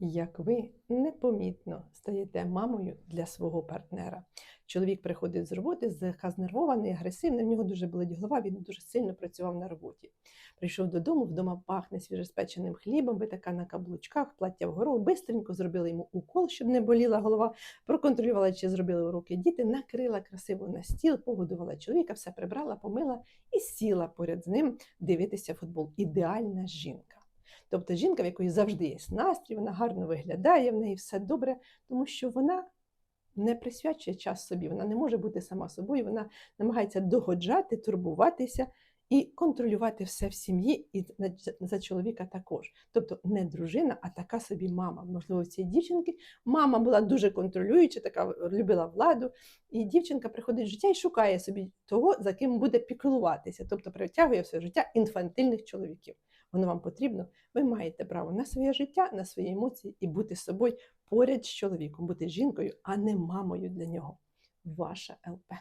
як ви непомітно стаєте мамою для свого партнера. Чоловік приходить з роботи, злегка знервований, агресивний, в нього дуже болить голова, він дуже сильно працював на роботі. Прийшов додому, вдома пахне свіжеспеченим хлібом, ви така на каблучках, плаття вгору, бистренько зробили йому укол, щоб не боліла голова, проконтролювала, чи зробили уроки діти, накрила красиво на стіл, погодувала чоловіка, все прибрала, помила і сіла поряд з ним дивитися футбол. Ідеальна жінка. Тобто жінка, в якої завжди є настрій, вона гарно виглядає, в неї все добре, тому що вона не присвячує час собі, вона не може бути сама собою, вона намагається догоджати, турбуватися і контролювати все в сім'ї і за чоловіка також. Тобто не дружина, а така собі мама. Можливо, цієї дівчинки мама була дуже контролююча, така любила владу, і дівчинка приходить в життя і шукає собі того, за ким буде піклуватися, тобто притягує в своє життя інфантильних чоловіків. Воно вам потрібно. Ви маєте право на своє життя, на свої емоції і бути собою поряд з чоловіком, бути жінкою, а не мамою для нього. Ваша ЛП.